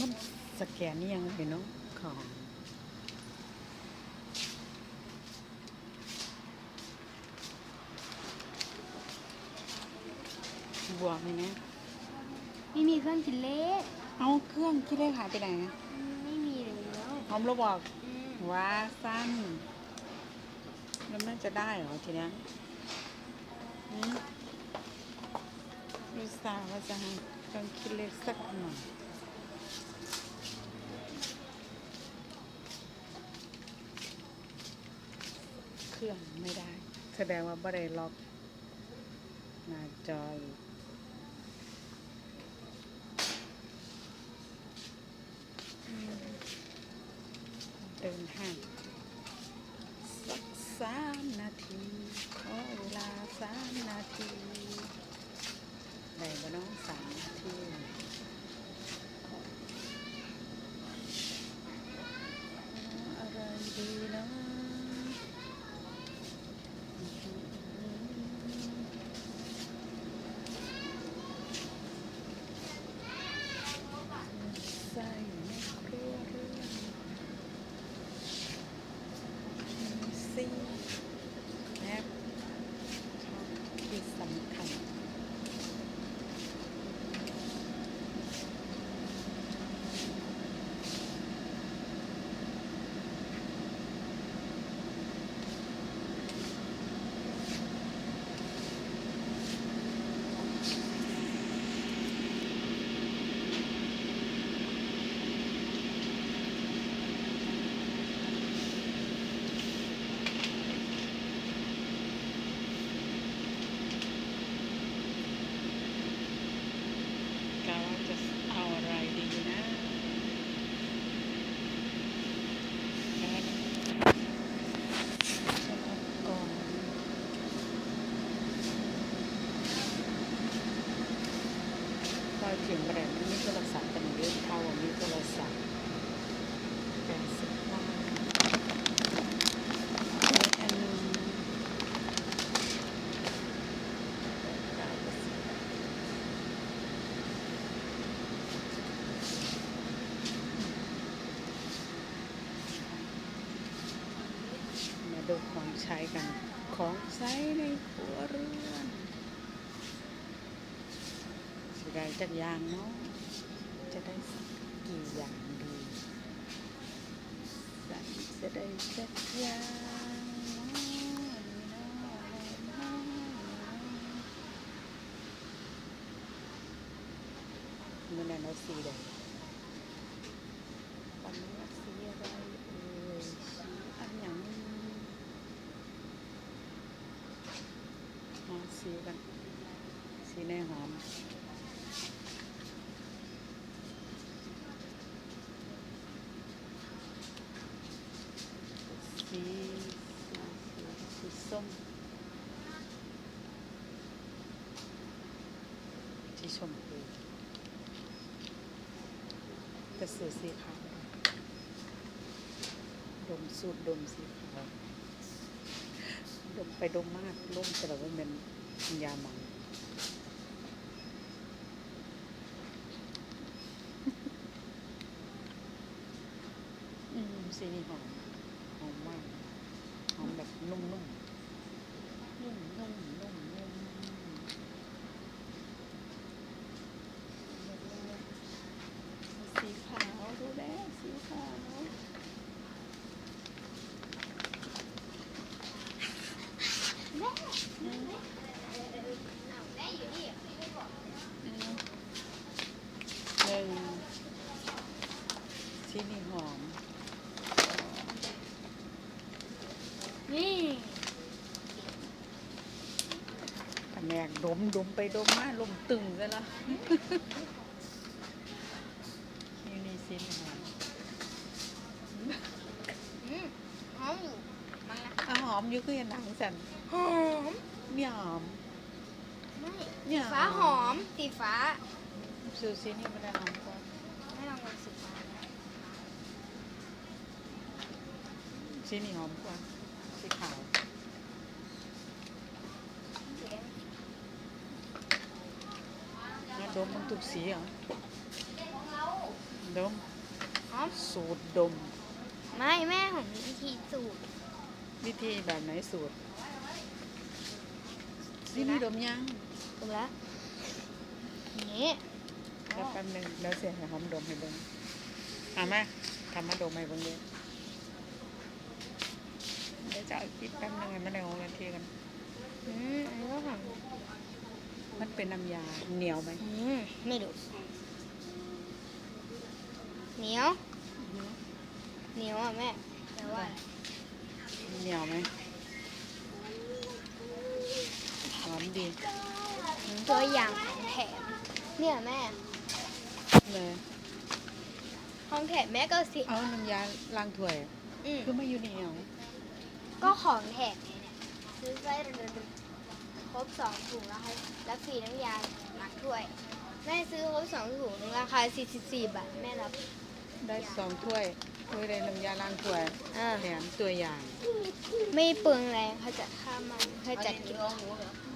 มันสแกนนี่ยังไงเนาะของบวกเลยนะ ไม่มีเครื่องคิดเลขเอาเครื่องคิดเลขหายไปไหนอะไม่มีแล้วพร้อมระบอกอืมว่าสั้นแล้วมันจะได้เหรอทีเนี้ยหืมดูสาวว่าจะให้เครื่องคิดเลขสักหน่อย รื่องไม่ได้ แสดงว่าบ่ได้ล็อกหน้าจออยู่เดินห้างสักสามนาที ขอเวลาสามนาทีได้บ่น้องสามนาทีเอาอะไรดีเนาะ ใส่ในครัวเรือนมีซีและที่สำคัญกาว่าจะเอาอะไรดีนะแล้วจะเอาก่อนเราเถียงกันไม่มีโทรศัพท์กันเยอะเขาอะมีโทรศัพท์แปดสิบห้าอันหนึงเก้าสิบ มา ดูของใช้กัน ของใช้ในครัวเรือนสิได้จักอย่างเนาะ จะได้สักกี่อย่างดีจะได้จักอย่างเนาะเนาะมันนั่นเอาสีแดงวันนี้เอาสีอะไรเอ่ยสีอันหยัง หาสีกัน สีในหอมสีสีสีสีส้มสีชมพูแต่เสือสีขาวดมสูตรดมสีขาวดมไปดมมากล่มแต่แบบว่ามันเป็น ยาหมองอืมสีนี่หอมหอมมากหอมแบบนุ่มๆนุ่มนุ่มนุ่มนุ่มนุ่มสีขาวดูแลสีขาวอืมอืมหนึ่งสีนี่หอม นี่ แผนก ดมดมไปดมมาลมตึงซะละนี่นี่สินหอมอืมหอมอยู่มั้งนะอะหอมอยู่คือหนังสันหอมเนี่ยหอมไม่เนี่ยฟ้าหอมสีฟ้าซูซีนี่ไม่ได้หอมกว่าไม่ลองลองสีฟ้านะซีนี่หอมกว่าสีขาว สีแดง แล้ว ดมมันทุกสีเหรอของเราอืดมหอมสูตรดม ไม่แม่ของมีวิธีสูตรวิธีแบบไหนสูตรนี่มีดมยังถูกแล้วนี่เดี๋ยวแป๊บหนึงเดี๋ยวเสียให้หอมดมให้เบิ่งเอามาทำมาดมให้เบิ่งเลยเดี๋ยวจะเอาคิดแป๊บหนึงให้มันได้หกนาทีกัน อืมอันนี้ก็หอม มันเป็นน้ำยาเหนียวไหมอืมไม่ดูเหนียว เหนียวอะแม่แต่ว่าเหนียวไหมหอมดีตัวอย่างของแถมเนี่ยแม่เลยของแถมแม่ก็สิเอาน้ำยาล้างถ้วยอืมคือไม่อยู่เหนียว ก็ของแถมไงเนี่ยซื้อไป ครบสองถุงแล้วให้แล้วฟรีน้ำยาล้างถ้วย แม่ซื้อครบสองถุงราคา44บาทแม่รับได้สองถ้วยถ้วยได้น้ำยาล้างถ้วยอ่าแถมตัวอย่าง ไม่เปลืองแรงเขาจัดค่ามันเขาจัดเก็บม